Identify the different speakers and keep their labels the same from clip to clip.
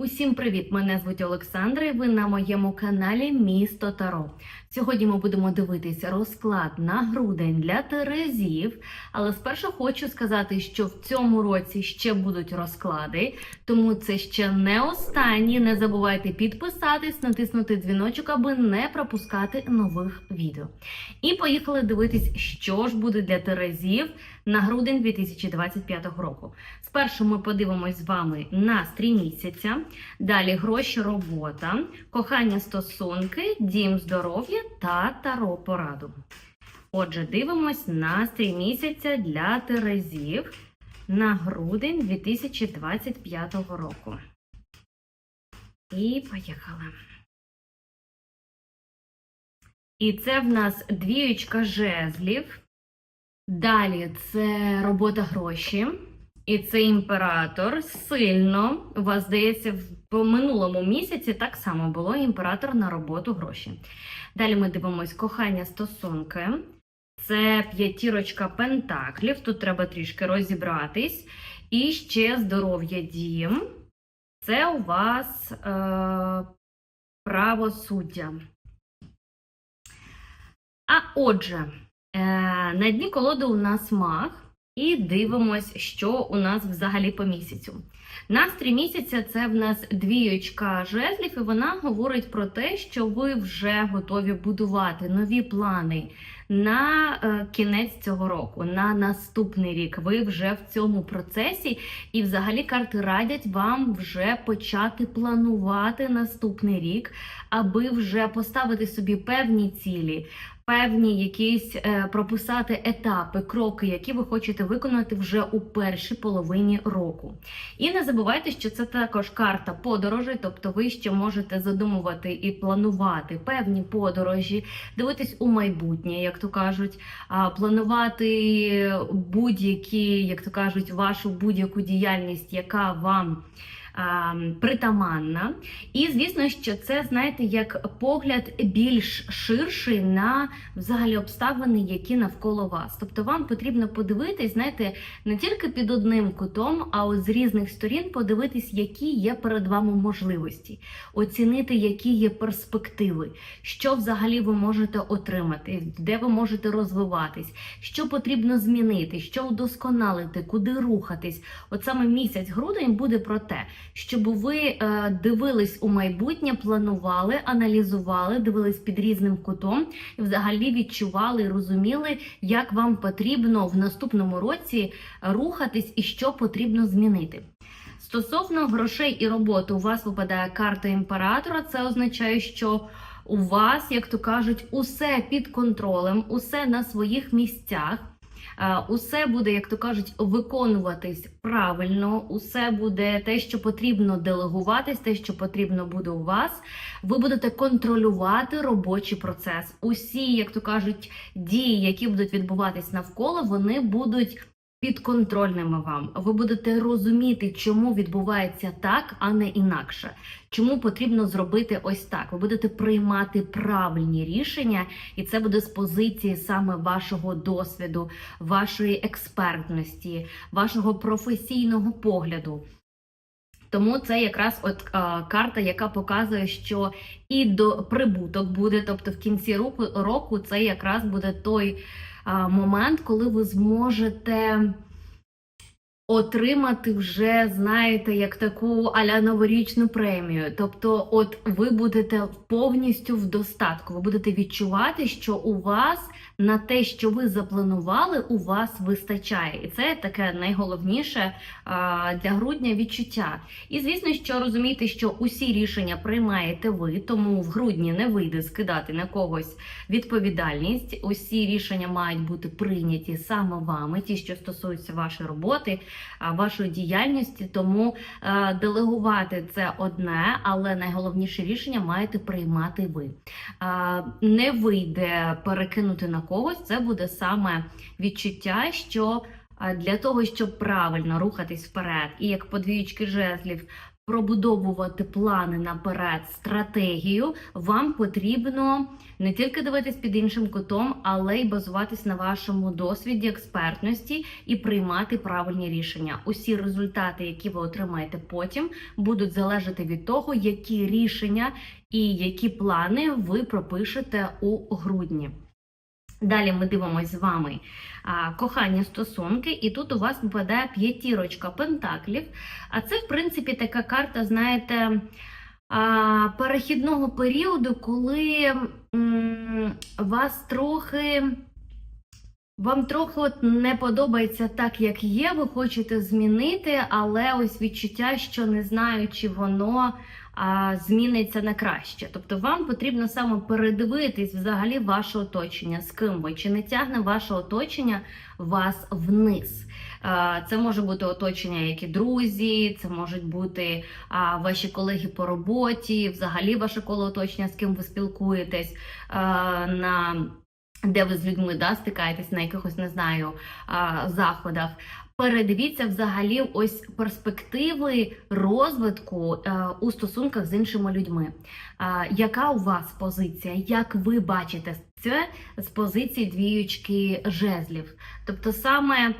Speaker 1: Усім привіт! Мене звуть Олександра. і Ви на моєму каналі Місто Таро. Сьогодні ми будемо дивитися розклад на грудень для Терезів. Але спершу хочу сказати, що в цьому році ще будуть розклади, тому це ще не останні. Не забувайте підписатись, натиснути дзвіночок, аби не пропускати нових відео. І поїхали дивитись, що ж буде для Терезів на грудень 2025 року. Спершу ми подивимось з вами настрій місяця. Далі гроші, робота, кохання стосунки, дім здоров'я та таро пораду. Отже, дивимось настрій місяця для Терезів на грудень 2025 року. І поїхали. І це в нас двіючка жезлів. Далі це робота гроші. І це імператор сильно, у вас здається, в минулому місяці так само було імператор на роботу гроші. Далі ми дивимось кохання стосунки. Це п'ятірочка пентаклів. Тут треба трішки розібратись. І ще здоров'я дім. Це у вас е, правосуддя. А отже, е, на дні колоди у нас маг. І дивимось, що у нас взагалі по місяцю. Настрій місяця це в нас двіючка жезлів, і вона говорить про те, що ви вже готові будувати нові плани на е, кінець цього року, на наступний рік. Ви вже в цьому процесі, і взагалі карти радять вам вже почати планувати наступний рік, аби вже поставити собі певні цілі певні якісь е, прописати етапи, кроки, які ви хочете виконати вже у першій половині року. І не забувайте, що це також карта подорожей, тобто ви ще можете задумувати і планувати певні подорожі, дивитись у майбутнє, як то кажуть, планувати будь-які, як то кажуть, вашу будь-яку діяльність, яка вам притаманна. І звісно, що це, знаєте, як погляд більш ширший на взагалі обставини, які навколо вас. Тобто вам потрібно подивитись, знаєте, не тільки під одним кутом, а от з різних сторін подивитись, які є перед вами можливості, оцінити, які є перспективи, що взагалі ви можете отримати, де ви можете розвиватись, що потрібно змінити, що вдосконалити, куди рухатись. От саме місяць грудень буде про те, щоб ви е, дивились у майбутнє, планували, аналізували, дивились під різним кутом і взагалі відчували і розуміли, як вам потрібно в наступному році рухатись і що потрібно змінити. Стосовно грошей і роботи, у вас випадає карта імператора. Це означає, що у вас, як то кажуть, усе під контролем, усе на своїх місцях. Е, Усе буде, як то кажуть, виконуватись правильно, усе буде те, що потрібно делегуватись, те, що потрібно буде у вас. Ви будете контролювати робочий процес. Усі, як то кажуть, дії, які будуть відбуватись навколо, вони будуть підконтрольними вам. Ви будете розуміти, чому відбувається так, а не інакше. Чому потрібно зробити ось так? Ви будете приймати правильні рішення, і це буде з позиції саме вашого досвіду, вашої експертності, вашого професійного погляду. Тому це якраз от а, карта, яка показує, що і до прибуток буде, тобто в кінці року, року це якраз буде той а, момент, коли ви зможете отримати вже, знаєте, як таку аля новорічну премію. Тобто, от ви будете повністю в достатку, ви будете відчувати, що у вас на те, що ви запланували, у вас вистачає. І це таке найголовніше для грудня відчуття. І звісно, що розумієте, що усі рішення приймаєте ви, тому в грудні не вийде скидати на когось відповідальність. Усі рішення мають бути прийняті саме вами, ті, що стосуються вашої роботи, вашої діяльності. Тому делегувати це одне, але найголовніше рішення маєте приймати ви. Не вийде перекинути на когось, це буде саме відчуття, що для того, щоб правильно рухатись вперед, і як подвіючки жезлів пробудовувати плани наперед, стратегію, вам потрібно не тільки дивитись під іншим кутом, але й базуватись на вашому досвіді, експертності і приймати правильні рішення. Усі результати, які ви отримаєте потім, будуть залежати від того, які рішення і які плани ви пропишете у грудні. Далі ми дивимося з вами а, кохання стосунки, і тут у вас випадає п'ятірочка пентаклів. А це, в принципі, така карта, знаєте, а, перехідного періоду, коли м, вас трохи. Вам трохи от не подобається так, як є, ви хочете змінити, але ось відчуття, що не знаю, чи воно зміниться на краще. Тобто вам потрібно саме передивитись взагалі ваше оточення, з ким ви, чи не тягне ваше оточення вас вниз. Це може бути оточення, як і друзі, це можуть бути ваші колеги по роботі, взагалі ваше коло оточення, з ким ви спілкуєтесь. На де ви з людьми да, стикаєтесь на якихось, не знаю, заходах. Передивіться взагалі ось перспективи розвитку е, у стосунках з іншими людьми. А, Яка у вас позиція? Як ви бачите це з позиції двіючки жезлів? Тобто саме е,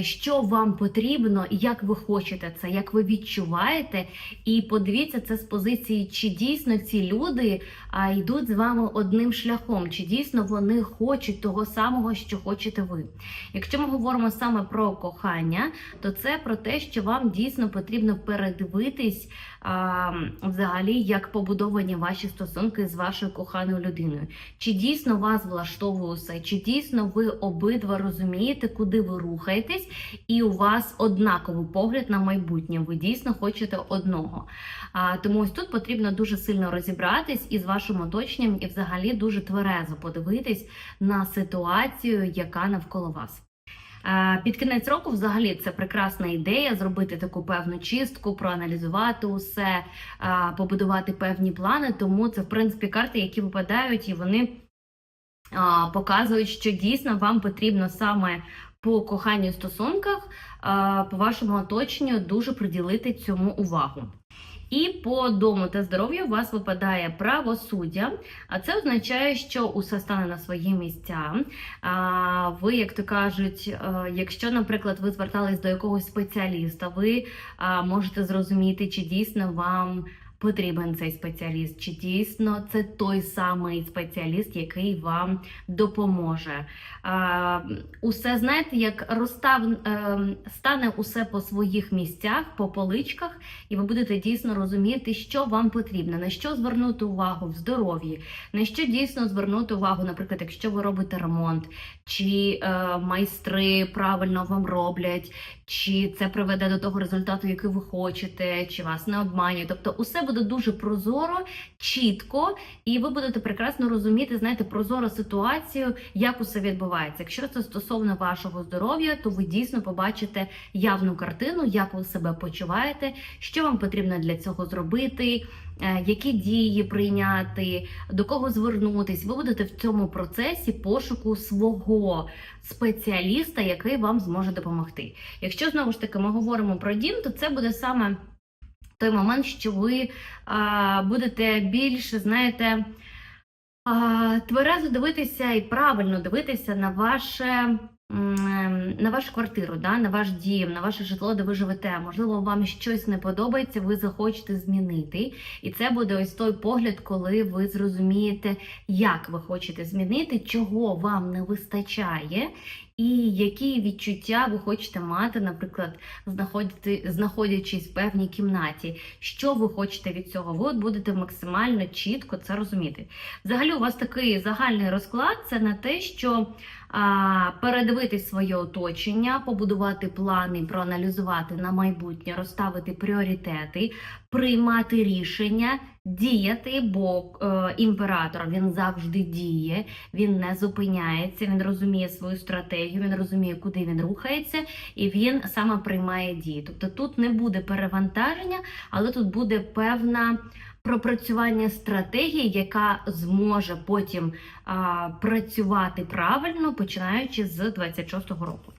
Speaker 1: що вам потрібно, як ви хочете це, як ви відчуваєте, і подивіться це з позиції, чи дійсно ці люди йдуть з вами одним шляхом, чи дійсно вони хочуть того самого, що хочете ви. Якщо ми говоримо саме про кохання, то це про те, що вам дійсно потрібно передивитись взагалі, як побудовані ваші стосунки з вашою коханою людиною. Чи дійсно вас влаштовує усе, чи дійсно ви обидва розумієте, куди ви рухаєтесь, і у вас однаковий погляд на майбутнє. Ви дійсно хочете одного. А, Тому ось тут потрібно дуже сильно розібратись із вашим оточенням і взагалі дуже тверезо подивитись на ситуацію, яка навколо вас. Під кінець року, взагалі, це прекрасна ідея зробити таку певну чистку, проаналізувати усе, побудувати певні плани. Тому це, в принципі, карти, які випадають, і вони показують, що дійсно вам потрібно саме по коханню стосунках, по вашому оточенню дуже приділити цьому увагу. І по дому та здоров'ю у вас випадає правосуддя, а це означає, що усе стане на свої місця. А, Ви, як то кажуть, е, якщо, наприклад, ви звертались до якогось спеціаліста, ви можете зрозуміти, чи дійсно вам потрібен цей спеціаліст, чи дійсно це той самий спеціаліст, який вам допоможе. Усе знаєте, як розстав е, стане усе по своїх місцях, по поличках, і ви будете дійсно розуміти, що вам потрібно, на що звернути увагу в здоров'ї, на що дійсно звернути увагу, наприклад, якщо ви робите ремонт, чи е, майстри правильно вам роблять, чи це приведе до того результату, який ви хочете, чи вас не обманює. Тобто, усе буде дуже прозоро, чітко, і ви будете прекрасно розуміти, знаєте, прозору ситуацію, як усе відбувається. Якщо це стосовно вашого здоров'я, то ви дійсно побачите явну картину, як ви себе почуваєте, що вам потрібно для цього зробити. е, Які дії прийняти, до кого звернутись, ви будете в цьому процесі пошуку свого спеціаліста, який вам зможе допомогти. Якщо знову ж таки ми говоримо про дім, то це буде саме той момент, що ви а, будете більше, знаєте, а, тверезо дивитися і правильно дивитися на ваше. М, На вашу квартиру, да, на ваш дім, на ваше житло, де ви живете. Можливо, вам щось не подобається, ви захочете змінити. І це буде ось той погляд, коли ви зрозумієте, як ви хочете змінити, чого вам не вистачає, і які відчуття ви хочете мати, наприклад, знаходячись в певній кімнаті, що ви хочете від цього, ви от будете максимально чітко це розуміти. Взагалі, у вас такий загальний розклад це на те, що а, передивитись своє оточення, побудувати плани, проаналізувати на майбутнє, розставити пріоритети, приймати рішення, діяти, бо е, імператор він завжди діє, він не зупиняється, він розуміє свою стратегію, він розуміє, куди він рухається, і він саме приймає дії. Тобто тут не буде перевантаження, але тут буде певна. Пропрацювання стратегії, яка зможе потім а, працювати правильно, починаючи з 26-го року.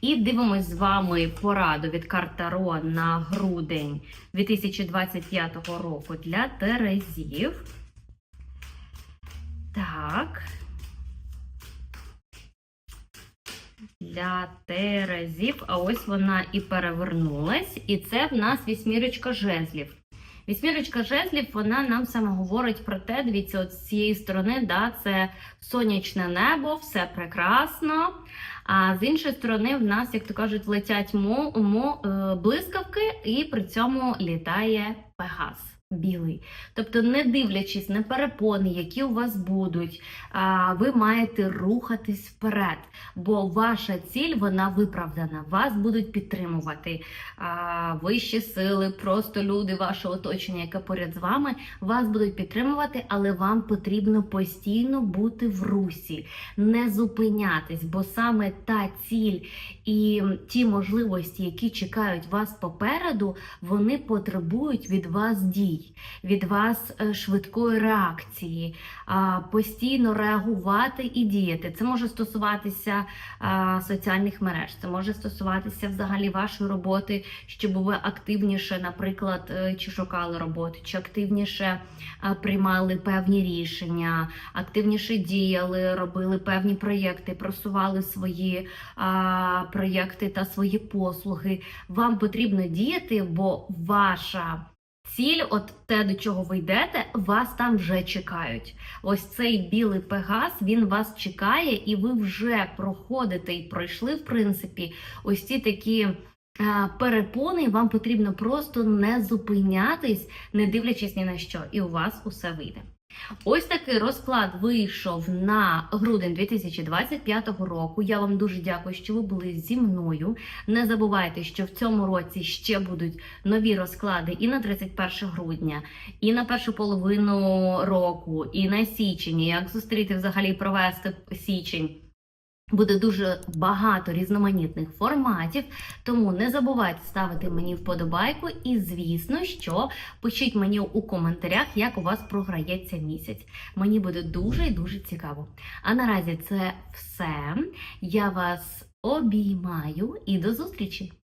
Speaker 1: І дивимось з вами пораду від карт Таро на грудень 2025 року для Терезів. Так. Для Терезів, а ось вона і перевернулась, і це в нас вісьмірочка жезлів. Вісьмірочка жезлів, вона нам саме говорить про те, дивіться, от з цієї сторони, да, це сонячне небо, все прекрасно. А з іншої сторони, в нас, як то кажуть, летять мо, мо, е, блискавки, і при цьому літає Пегас. Білий. Тобто, не дивлячись на перепони, які у вас будуть, ви маєте рухатись вперед, бо ваша ціль вона виправдана. Вас будуть підтримувати вищі сили, просто люди, ваше оточення, яке поряд з вами, вас будуть підтримувати, але вам потрібно постійно бути в русі, не зупинятись, бо саме та ціль і ті можливості, які чекають вас попереду, вони потребують від вас дій від вас е, швидкої реакції, постійно реагувати і діяти. Це може стосуватися соціальних мереж, це може стосуватися взагалі вашої роботи, щоб ви активніше, наприклад, е, чи шукали роботу, чи активніше приймали певні рішення, активніше діяли, робили певні проєкти, просували свої проєкти та свої послуги. Вам потрібно діяти, бо ваша Ціль, от те, до чого ви йдете, вас там вже чекають. Ось цей білий пегас, він вас чекає, і ви вже проходите і пройшли, в принципі, ось ці такі е, перепони. Вам потрібно просто не зупинятись, не дивлячись ні на що, і у вас усе вийде. Ось такий розклад вийшов на грудень 2025 року. Я вам дуже дякую, що ви були зі мною. Не забувайте, що в цьому році ще будуть нові розклади і на 31 грудня, і на першу половину року, і на січень. Як зустріти взагалі провести січень. Буде дуже багато різноманітних форматів, тому не забувайте ставити мені вподобайку. І, звісно, що пишіть мені у коментарях, як у вас програється місяць. Мені буде дуже і дуже цікаво. А наразі це все. Я вас обіймаю і до зустрічі!